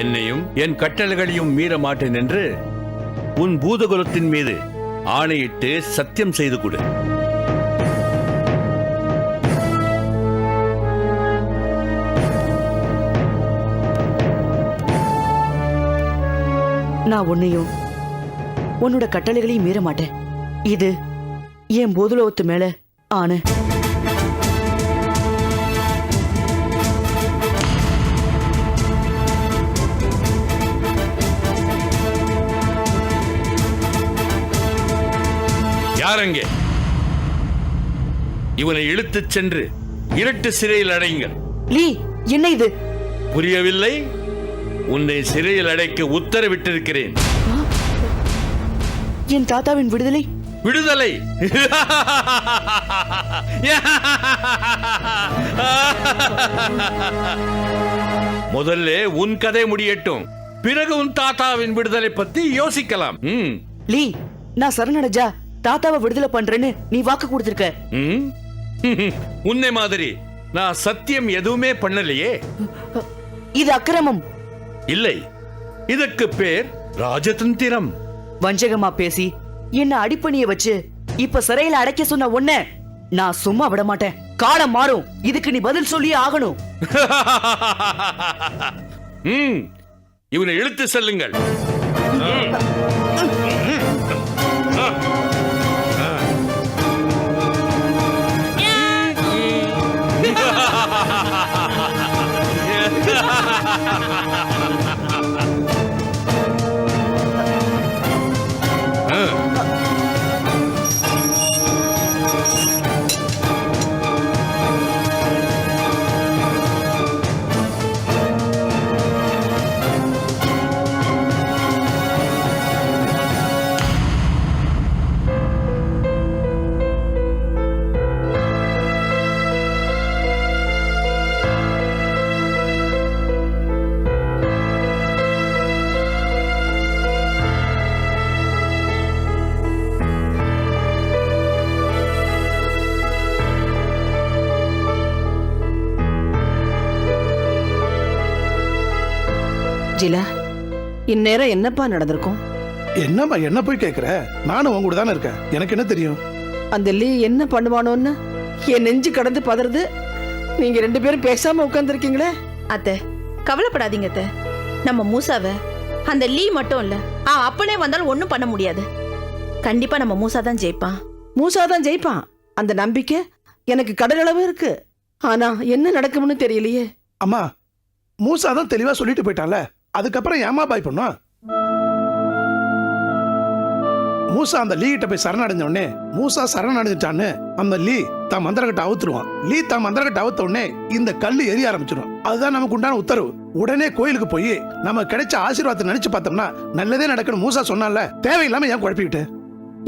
என்னையும் என் கட்டளைகளையும் மீற மாட்டேன் என்று உன் பூதகுலத்தின் மீது ஆணையிட்டு சத்தியம் செய்து கொடு. நான் உன்னையும் உன்னோட கட்டளைகளையும் மீற மாட்டேன். இது என் பூதலோகத்து மேல யாரங்கே இவனை இழுத்துச் சென்று இருட்டு சிறையில் அடையுங்கள். லீ என்ன இது? புரியவில்லை? உன்னை சிறையில் அடைக்க உத்தரவிட்டிருக்கிறேன். என் தாத்தாவின் விடுதலை? விடுதலை. முதல்ல உன் கதை முடியட்டும். பிறகு உன் தாத்தாவின் விடுதலை பத்தி யோசிக்கலாம். லீ நான் சரணடைஞ்சா? தாத்தாவை விடுதலை பண்றேன்னு நீ வாக்கு கொடுத்திருக்க. உன்னை மாதிரி நான் சத்தியம் எதுவுமே பண்ணலையே? இது அக்கிரமம். இல்லை. இதற்கு பேர் ராஜதந்திரம். வஞ்சகமா பேசி என்ன அடிப்பணிய வச்சு இப்ப சிறையில அடைக்க சொன்ன உன்ன நான் சும்மா விட மாட்டேன். காலம் மாறும். இதுக்கு நீ பதில் சொல்லியே ஆகணும். இவனை இழுத்து செல்லுங்கள். ஜிலா இந்நேரம் என்னப்பா நடந்திருக்கும்? என்னம்மா என்ன போய் கேக்குற? நானும் உங்க கூட தானே இருக்கேன். எனக்கு என்ன தெரியும்? அந்த லீ என்ன பண்ணுவானோன்னு? என் நெஞ்சு கடந்து பதறது. நீங்க ரெண்டு பேரும் பேசாம உட்கார்ந்துருக்கீங்களே? அத்தை கவலைப்படாதீங்க அத்தை. நம்ம மூசாவை அந்த லீ மட்டும் இல்ல ஆ அப்பனே வந்தாலும் ஒண்ணும் பண்ண முடியாது. கண்டிப்பா நம்ம மூசா தான் ஜெயிப்பான். மூசா தான் ஜெயிப்பான். அந்த நம்பிக்கை எனக்கு கடலளவு இருக்கு. ஆனா என்ன நடக்கும்னு தெரியலையே. அம்மா மூசா தான் தெளிவா சொல்லிட்டு போயிட்டான்ல? அதுக்கப்புறம் ஏமா பாய் பண்ணும் மூசா அந்த லீ கிட்ட போய் சரணடைஞ்ச உடனே மூசா சரணடைஞ்சிட்டான்னு அந்த லீ தான் மந்திரக்கட்டை அவுத்துருவான். லீ தான் மந்திரக்கட்டை அவுத்த உடனே இந்த கல்லு எரிய ஆரம்பிச்சிடும் அதுதான் நமக்கு உண்டான உத்தரவு. உடனே கோயிலுக்கு போய் நம்ம கிடைச்ச ஆசீர்வாதத்தை நினைச்சு பார்த்தோம்னா நல்லதே நடக்கணும் மூசா சொன்னால தேவையில்லாம ஏன் குழப்பிக்கிட்டு?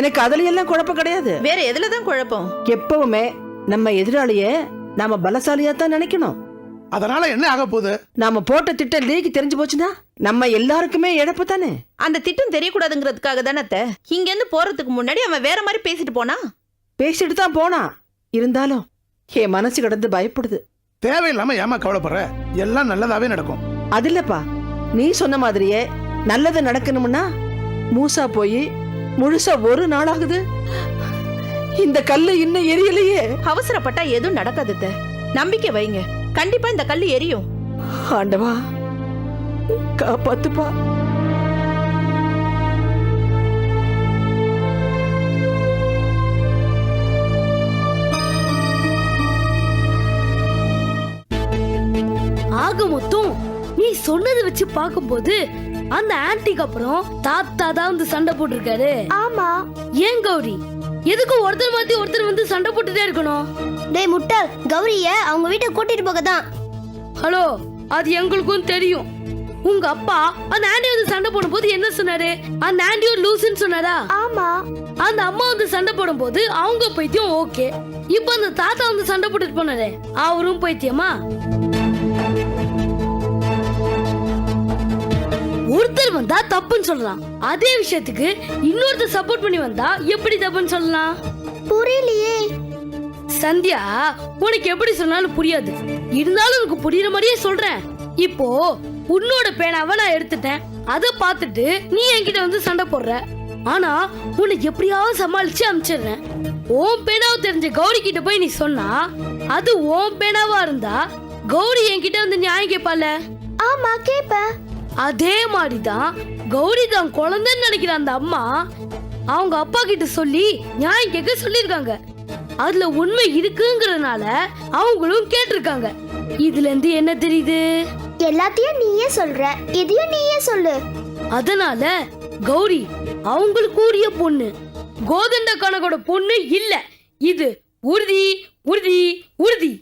எனக்கு அதுல எல்லாம் குழப்பம் கிடையாது. வேற எதுல தான் குழப்பம்? எப்பவுமே நம்ம எதிராளிய நாம பலசாலியா தான் நினைக்கணும். அதனால என்ன ஆக போகுது? நாம போட்ட திட்டம் லீக்கு தெரிஞ்சு போச்சுன்னா நம்ம எல்லாருக்குமே இழப்பு தானே? அந்த திட்டம் தெரியக்கூடாதுங்கிறதுக்காக தானே அத்தை. இங்க இருந்து போறதுக்கு முன்னாடி அவன் வேற மாதிரி பேசிட்டு போனா? பேசிட்டு தான் போனா. இருந்தாலும் என் மனசு கடந்து பயப்படுது. தேவையில்லாம ஏமா கவலைப்படுற? எல்லாம் நல்லதாவே நடக்கும். அது இல்லப்பா. நீ சொன்ன மாதிரியே நல்லது நடக்கணும்னா மூசா போய் முழுசா ஒரு நாள் ஆகுது இந்த கல்லு இன்னும் எரியலையே. அவசரப்பட்டா எதுவும் நடக்காது அத்தை. நம்பிக்கை வைங்க. கண்டிப்பா இந்த கல்லு எரியும். ஆண்டவா காப்பாத்துப்பா. ஆக மொத்தம் நீ சொன்னதை வச்சு பார்க்கும்போது அந்த ஆன்ட்டிக்கு அப்புறம் தாத்தா தான் வந்து சண்டை போட்டிருக்காரு. ஆமா. ஏன் கௌரி? எதுக்கு ஒருத்தர் மாத்தி ஒருத்தர் வந்து சண்டை போட்டுட்டே இருக்கணும்? டேய் முட்டாள் கௌரிய அவங்க வீட்டுக்கு கூட்டிட்டு போக தான் ஹலோ அது எங்களுக்கும் தெரியும். உங்க அப்பா அந்த ஆண்டி வந்து சண்டை போடும்போது என்ன சொன்னாரு? அந்த ஆண்டியும் லூசுன்னு சொன்னாரா? ஆமா. அந்த அம்மா வந்து சண்டை போடும்போது அவங்க பைத்தியம் ஓகே. இப்போ அந்த தாத்தா வந்து சண்டை போட்டுட்டு போனாரு அவரும் பைத்தியமா? ஒருத்தர் வந்தா தப்புன்னு சொல்லலாம். அதே விஷயத்துக்கு இன்னொருத்தர் சப்போர்ட் பண்ணி வந்தா எப்படி தப்புன்னு சொல்லலாம்? புரியலையே. சந்தியா உனக்கு எப்படி சொன்னாலும் புரியாது. இருந்தாலும் உனக்கு புரியுற மாதிரியே சொல்றேன். இப்போ உன்னோட பேனாவை நான் எடுத்துட்டேன். அதை பார்த்துட்டு நீ என்கிட்ட வந்து சண்டை போடுற. ஆனா உன்னை எப்படியாவது சமாளிச்சு அனுப்பிச்சிடுறேன். உன் பேனாவை தெரிஞ்ச கௌரி கிட்ட போய் நீ சொன்னா அது உன் பேனாவா இருந்தா கௌரி என்கிட்ட வந்து நியாயம் கேட்பால ஆமா கேப்பேன் அதே மாதிரிதான் கௌரி தான் குழந்தைன்னு நினைக்கிற அந்த அம்மா அவங்க அப்பா கிட்ட சொல்லி நியாயம் கேட்க சொல்லிருக்காங்க அதுல உண்மை இருக்குங்கிறதுனால அவங்களும் கேட்டிருக்காங்க. இதுல இருந்து என்ன தெரியுது? எல்லாத்தையும் நீயே சொல்ற. இதையும் நீயே சொல்லு. அதனால கௌரி அவங்களுக்கு கூடிய பொண்ணு கோதண்ட கணக்கோட பொண்ணு இல்ல. இது உறுதி உறுதி உறுதி.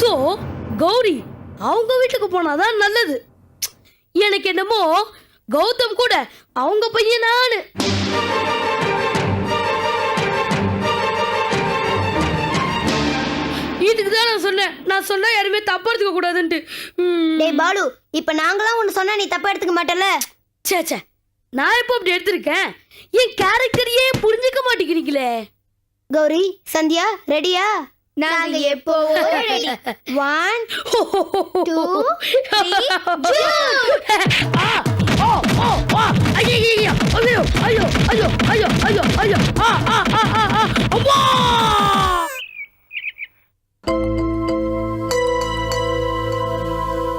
சோ கௌரி அவங்க வீட்டுக்கு போனாதான் நல்லது. எனக்கு என்னமோ கௌதம் கூட அவங்க பையன் நானு இதுக்கு தான் நான் சொன்னேன். நான் சொன்னா யாருமே தப்பா எடுத்துக்க கூடாதுன்ட்டு. டேய் பாலு இப்ப நாங்களாம் ஒன்னு சொன்னா நீ தப்பா எடுத்துக்க மாட்டல ச்சே ச்சே. நான் எப்போ அப்படி எடுத்திருக்கேன்? என் கேரக்டரையே புரிஞ்சுக்க மாட்டேங்கிறீங்களே. கௌரி சந்தியா ரெடியா? நாங்க எப்பவும்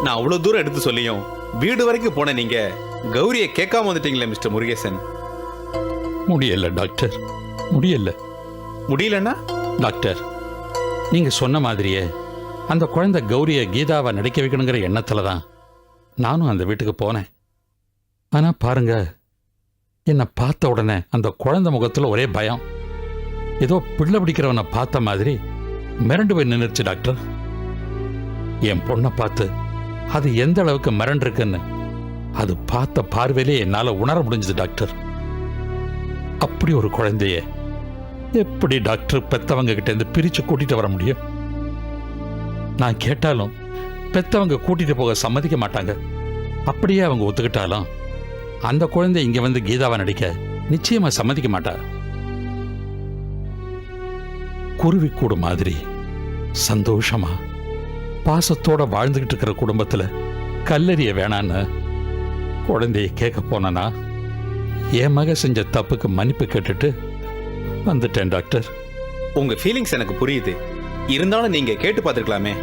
நான் அவ்வளவு தூரம் எடுத்து சொல்லியும் வீடு வரைக்கும் போன நீங்க கௌரியை கேட்காம வந்துட்டீங்களே மிஸ்டர் முருகேசன். முடியல டாக்டர். முடியல. முடியலன்னா? டாக்டர் நீங்கள் சொன்ன மாதிரியே அந்த குழந்தை கௌரியை கீதாவை நடிக்க வைக்கணுங்கிற எண்ணத்தில் தான் நானும் அந்த வீட்டுக்கு போனேன். ஆனால் பாருங்க என்னை பார்த்த உடனே அந்த குழந்தை முகத்தில் ஒரே பயம். ஏதோ பிள்ளை பிடிக்கிறவனை பார்த்த மாதிரி மிரண்டு போய் நின்றுச்சு டாக்டர். என் பொண்ணை பார்த்து அது எந்த அளவுக்கு மிரண்டிருக்குன்னு அது பார்த்த பார்வையிலே என்னால் உணர முடிஞ்சது டாக்டர். அப்படி ஒரு குழந்தைய எப்படி டாக்டர் பெத்தவங்க கிட்ட இருந்து பிரிச்சு கூட்டிட்டு வர முடியும்? நான் கேட்டாலும் பெத்தவங்க கூட்டிட்டு போக சம்மதிக்க மாட்டாங்க. அப்படியே அவங்க ஒத்துக்கிட்டாலும் அந்த குழந்தை இங்க வந்து கீதாவை நடிக்க நிச்சயமா சம்மதிக்க மாட்டா. குருவிக்கூடு மாதிரி சந்தோஷமா பாசத்தோட வாழ்ந்துகிட்டு இருக்கிற குடும்பத்துல கல்லறிய வேணான்னு குழந்தைய கேட்க போனனா என் மக செஞ்ச தப்புக்கு மன்னிப்பு கேட்டுட்டு வந்துட்டேன் டாக்டர். உங்க ஃபீலிங்ஸ் எனக்கு புரியுது. இருந்தாலும் நீங்க கேட்டு பார்த்துருக்கலாமே.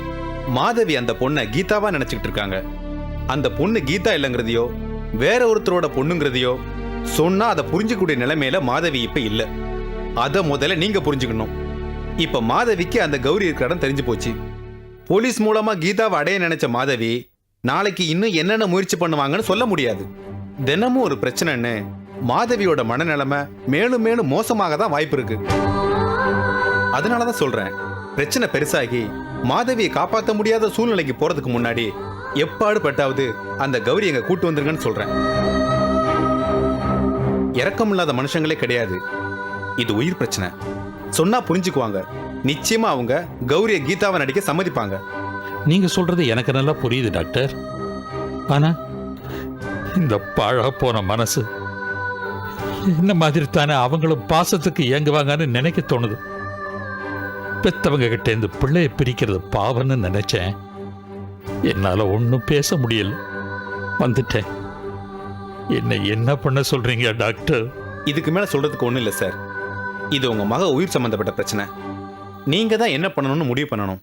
மாதவி அந்த பொண்ணை கீதாவா நினைச்சுக்கிட்டு இருக்காங்க. அந்த பொண்ணு கீதா இல்லைங்கிறதையோ வேற ஒருத்தரோட பொண்ணுங்கிறதையோ சொன்னா அதை புரிஞ்சுக்கூடிய நிலைமையில மாதவி இப்ப இல்ல. அத முதல்ல நீங்க புரிஞ்சுக்கணும். இப்ப மாதவிக்கு அந்த கௌரி இருக்கிற இடம் தெரிஞ்சு போச்சு. போலீஸ் மூலமா கீதாவை அடைய நினைச்ச மாதவி நாளைக்கு இன்னும் என்னென்ன முயற்சி பண்ணுவாங்கன்னு சொல்ல முடியாது. தினமும் ஒரு பிரச்சனைன்னு மாதவியோட மனநிலைமை மேலும் மேலும் மோசமாக தான் வாய்ப்பு இருக்கு. அதனால தான் சொல்றேன் பிரச்சனை பெருசாகி மாதவியை காப்பாற்ற முடியாத சூழ்நிலைக்கு போறதுக்கு முன்னாடி எப்பாடு பட்டாவது அந்த கௌரி எங்க கூட்டு வந்துருங்கன்னு சொல்றேன். இரக்கமில்லாத மனுஷங்களே கிடையாது. இது உயிர் பிரச்சனை. சொன்னா புரிஞ்சுக்குவாங்க. நிச்சயமா அவங்க கௌரிய கீதாவை நடிக்க சம்மதிப்பாங்க. நீங்க சொல்றது எனக்கு நல்லா புரியுது டாக்டர். ஆனா இந்த பாழா போன மனசு என்ன மாதிரி தானே அவங்களும் பாசத்துக்கு இயங்குவாங்கன்னு நினைக்க தோணுது. பெத்தவங்க கிட்ட இருந்து பிள்ளைய பிரிக்கிறது பாவம்னு நினைச்சேன். என்னால ஒன்றும் பேச முடியல. வந்துட்டேன். என்ன என்ன பண்ண சொல்றீங்க டாக்டர்? இதுக்கு மேல சொல்றதுக்கு ஒண்ணும் இல்லை சார். இது உங்க மக உயிர் சம்பந்தப்பட்ட பிரச்சனை. நீங்க தான் என்ன பண்ணணும்னு முடிவு பண்ணணும்.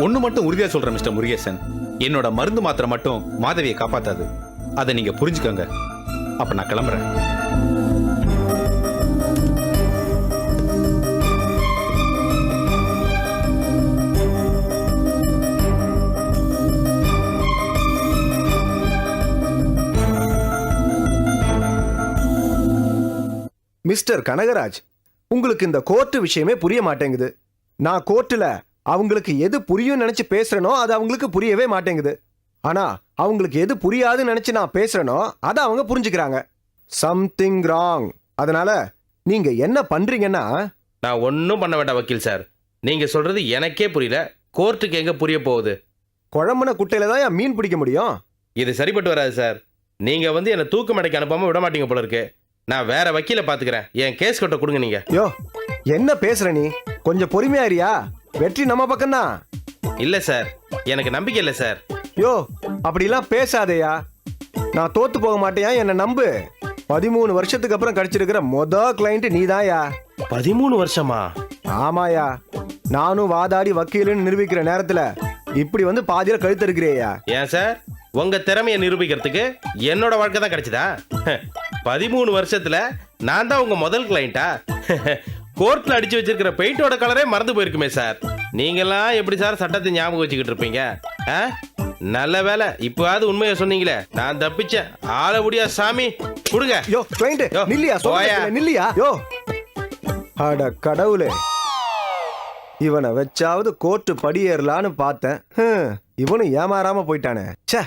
ஒன்னு மட்டும் உறுதியா சொல்றேன் மிஸ்டர் முருகேசன். என்னோட மருந்து மாத்திரை மட்டும் மாதவியை காப்பாத்தாது. அதை நீங்க புரிஞ்சுக்கோங்க. அப்ப நான் கிளம்புறேன். மிஸ்டர் கனகராஜ் உங்களுக்கு இந்த கோர்ட்டு விஷயமே புரிய மாட்டேங்குது. நான் கோர்ட்டில் அவங்களுக்கு எது புரியும் நினைச்சு பேசுறேனோ அது அவங்களுக்கு புரியவே மாட்டேங்குது. ஆனா அவங்களுக்கு எது புரியாதுன்னு நினைச்சு நான் பேசுறேனோ அதை அவங்க புரிஞ்சுக்கிறாங்க. சம்திங் ராங் அதனால நீங்க என்ன பண்றீங்கன்னா நான் ஒன்றும் பண்ண வேண்டாம் வக்கீல் சார். நீங்க சொல்றது எனக்கே புரியல. கோர்ட்டுக்கு எங்க புரிய போகுது? குழம்புன குட்டையில தான் என் மீன் பிடிக்க முடியும்? இது சரிப்பட்டு வராது சார். நீங்க வந்து என்ன தூக்கு மடைக்கு அனுப்பாம விட மாட்டீங்க போல இருக்கு. நான் வேற வக்கீல பாத்துக்கிறேன். என் கேஸ் கட்ட கொடுங்க நீங்க. யோ என்ன பேசுற நீ? கொஞ்சம் பொறுமையா இருயா? வெற்றி நம்ம பக்கம்தான். இல்ல சார். எனக்கு நம்பிக்கை இல்ல சார். யோ அப்படிலாம் பேசாதேயா. நான் தோத்து போக மாட்டேயா என்னை நம்பு. பதிமூணு வருஷத்துக்கு அப்புறம் கிடைச்சிருக்கிற மொத கிளைண்ட் நீதான்யா. பதிமூணு வருஷமா? ஆமாயா. நானும் வாதாடி வக்கீலுன்னு நிரூபிக்கிற நேரத்துல இப்படி வந்து பாதியில கழுத்து இருக்கிறேயா ஏன் சார்? உங்க திறமையை நிரூபிக்கிறதுக்கு என்னோட வாழ்க்கை தான் கிடைச்சதா? பதிமூணு வருஷத்துல நான் தான் உங்க முதல் கிளைண்டா கோர்ட்ல அடிச்சு வச்சிருக்கிற பெயிண்டோட கலரே மறந்து போயிருக்குமே சார். நீங்கெல்லாம் எப்படி சார் சட்டத்தை ஞாபகம் வச்சுக்கிட்டு இருப்பீங்க? நல்ல வேலை. இப்போவாவது உண்மையை சொன்னீங்களே. நான் தப்பிச்சேன். ஆள முடியா சாமி. கொடுங்க. யோ கிளைண்ட் யோ, நில்லியா? போயா. சொல்ல நில்லியா? யோ. அட கடவுளே. இவனை வச்சாவது கோர்ட்டு படியேறலான்னு பார்த்தேன். ஹம், இவனும் ஏமாறாம போயிட்டானே. ச்சே.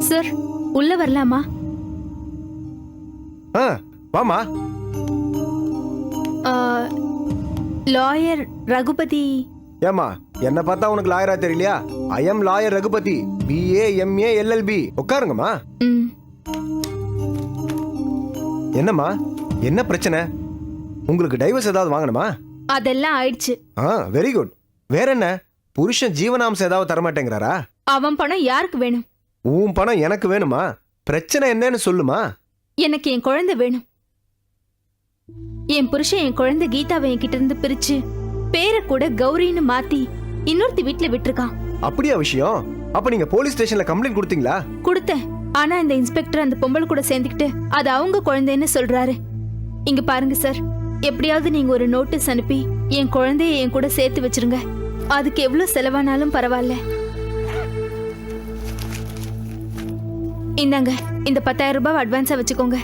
சார் உள்ள வரலாமா? ஆ, வாமா லாயர் ரகுபதி ஏமா என்ன பார்த்தா உனக்கு லாயரா தெரியலையா? I am lawyer Raghupathi. BA MA LLB உட்காருங்கம்மா. என்னம்மா என்ன பிரச்சனை? உங்களுக்கு டைவர்ஸ் ஏதாவது வாங்கணுமா? அதெல்லாம் ஆயிடுச்சு. ஆ வெரி குட் வேற என்ன? புருஷன் ஜீவனாம்சம் ஏதாவது தரமாட்டேங்கிறாரா? அவன் பணம் யாருக்கு வேணும்? உன் பணம் எனக்கு வேணுமா? பிரச்சனை என்னன்னு சொல்லுமா? எனக்கு என் குழந்தை வேணும். என் புருஷன் என் குழந்தை கீதாவை என்கிட்ட இருந்து பிரிச்சு பேரை கூட கௌரின்னு மாத்தி இன்னொருத்தி வீட்டுல விட்டுருக்கான். அப்படியா விஷயம்? அப்ப நீங்க போலீஸ் ஸ்டேஷன்ல கம்ப்ளைண்ட் கொடுத்தீங்களா? கொடுத்தேன். ஆனா இந்த இன்ஸ்பெக்டர் அந்த பொம்பளை கூட சேர்ந்துக்கிட்டு அது அவங்க குழந்தைன்னு சொல்றாரு. இங்க பாருங்க சார். எப்படியாவது நீங்க ஒரு நோட்டீஸ் அனுப்பி என் குழந்தைய என் கூட சேர்த்து வச்சிருங்க. அதுக்கு எவ்வளவு செலவானாலும் பரவாயில்ல. இந்தாங்க இந்த பத்தாயிரம் ரூபாய் அட்வான்ஸா வச்சுக்கோங்க.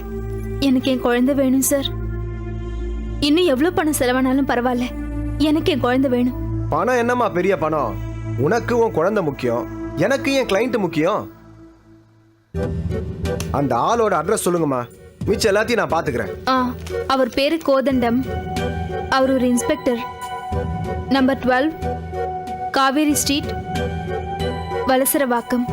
எனக்கு என் குழந்தை வேணும் சார். இன்னும் எவ்வளவு பணம் செலவானாலும் பரவாயில்ல. எனக்கு என் குழந்தை வேணும். பணம் என்னம்மா பெரிய பணம்? உனக்கு உன் குழந்தை முக்கியம் எனக்கு என் கிளைண்ட் முக்கியம். அந்த ஆளோட அட்ரஸ் சொல்லுங்கம்மா. மிச்சம் எல்லாத்தையும் நான் பாத்துக்கிறேன். ஆ அவர் பேரு கோதண்டம். அவர் ஒரு inspector number twelve Kaveri street Valasaravakkam.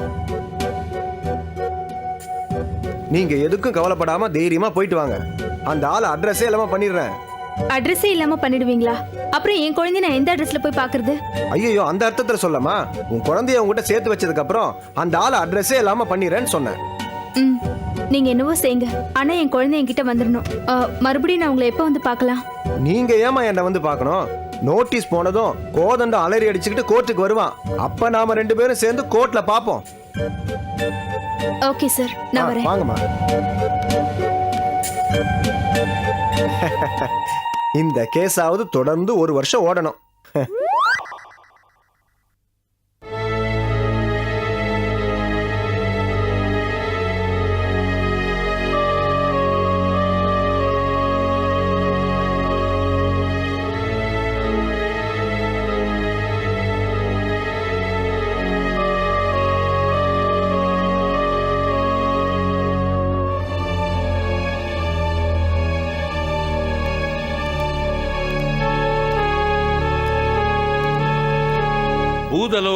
நீங்க எதுக்கும் கவலைப்படாம தைரியமா போயிட்டு வாங்க. அந்த ஆள் அட்ரஸே இல்லாம பண்ணிடுறேன். அட்ரஸே இல்லாம பண்ணிடுவீங்களா? அப்புறம் என் குழந்தை நான் எந்த அட்ரஸ்ல போய் பாக்குறது ஐயோ அந்த அர்த்தத்துல சொல்லமா? உன் குழந்தைய உங்ககிட்ட சேர்த்து வச்சதுக்கு அப்புறம் அந்த ஆள் அட்ரஸே இல்லாம பண்ணிடுறேன்னு சொன்னேன். ம் நீங்க என்னவோ செய்யுங்க. ஆனா என் குழந்தை என்கிட்ட வந்துடணும் மறுபடியும் நான் உங்களை எப்போ வந்து பார்க்கலாம்? நீங்க ஏமா என்னை வந்து பார்க்கணும்? நோட்டீஸ் போனதும் கோதண்டம் அலறி அடிச்சுக்கிட்டு கோர்ட்டுக்கு வருவான். அப்ப நாம ரெண்டு பேரும் சேர்ந்து கோர்ட்ல பாப்போம் ஓகே சார். நான் வரேன். வாங்கம்மா. இந்த கேஸாவது தொடர்ந்து ஒரு வருஷம் ஓடணும்.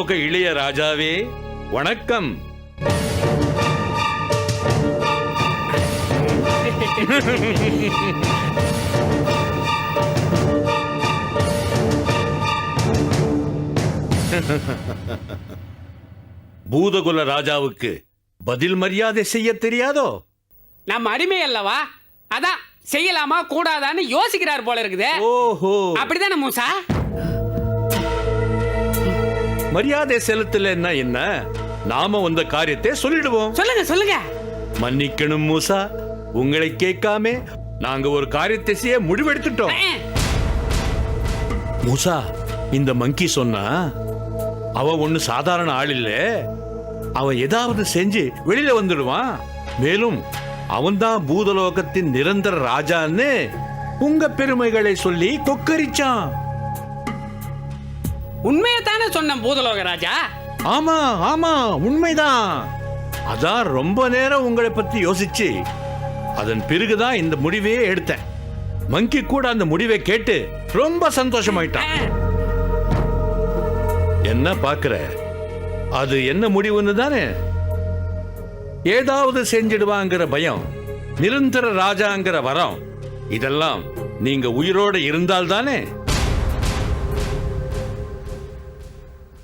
பூதலோக இளைய ராஜாவே வணக்கம். பூதகுல ராஜாவுக்கு பதில் மரியாதை செய்ய தெரியாதோ? நம்ம அடிமை அல்லவா? அதான் செய்யலாமா கூடாதான்னு யோசிக்கிறார் போல இருக்குது. ஓஹோ. அப்படிதானே மூசா? மரியாதை செலுத்தலைன்னா என்ன? நாம வந்த காரியத்தை சொல்லிடுவோம். சொல்லுங்க சொல்லுங்க. மன்னிக்கணும் மூசா. உங்களை கேட்காம நாங்க ஒரு காரியத்தை செய்ய முடிவெடுத்துட்டோம். மூசா இந்த மங்கி சொன்னா அவ ஒண்ணு சாதாரண ஆள் இல்ல. அவ ஏதாவது செஞ்சு வெளியில வந்துடுவான். மேலும் அவன்தான் பூதலோகத்தின் நிரந்தர ராஜான்னு உங்க பெருமைகளை சொல்லி கொக்கரிச்சான். உண்மையைத்தானே சொன்ன பூதலோக ராஜா? ஆமா ஆமா உண்மைதான். அதான் ரொம்ப நேரம் உங்களை பத்தி யோசிச்சு. அதன் பிறகுதான் இந்த முடிவையே எடுத்தேன். மங்கி கூட அந்த முடிவை கேட்டு ரொம்ப சந்தோஷமாயிட்டான். என்ன பாக்குற அது என்ன முடிவுன்னு தானே? ஏதாவது செஞ்சிடுவாங்கிற பயம் நிரந்தர ராஜாங்கிற வரம் இதெல்லாம் நீங்க உயிரோட இருந்தால்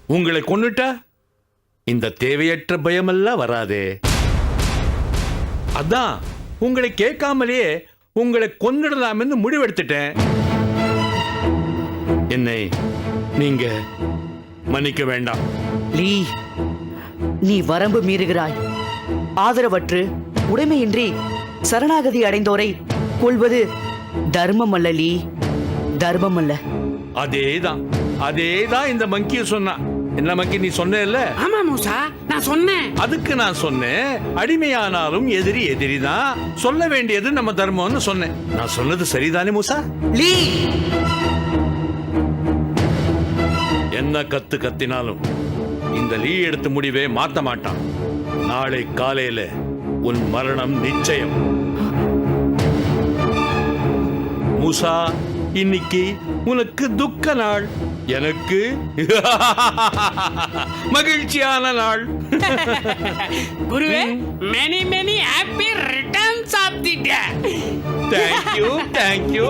உங்களை கொன்னுட்டா? இந்த தேவையற்ற பயமெல்லாம் வராதே. அதான் உங்களை கேட்காமலேயே உங்களை கொன்னிடலாம்னு முடிவெடுத்துட்டேன். என்னை நீங்க மன்னிக்க வேண்டாம். லீ நீ வரம்பு மீறுகிறாய். ஆதரவற்று உடைமையின்றி சரணாகதி அடைந்தோரை கொள்வது தர்மம் அல்ல லீ தர்மம் அல்ல அதேதான் அதேதான் இந்த மங்கிய சொன்னா. என்ன மங்கி நீ சொன்னேல்ல? ஆமா மூசா நான் சொன்னேன். அதுக்கு நான் சொன்னேன். அடிமையானாலும் எதிரி எதிரிதான். சொல்ல வேண்டியது நம்ம தர்மம்னு சொன்னேன். நான் சொன்னது சரிதானே மூசா? லீ. என்ன கத்து கத்தினாலும் இந்த லீ எடுத்த முடிவே மாத்த மாட்டான். நாளை காலையில உன் மரணம் நிச்சயம். மூசா இன்னைக்கு உனக்கு துக்க நாள். எனக்கு மகிழ்ச்சியான நாள். குருவே many many happy returns of the day thank you thank you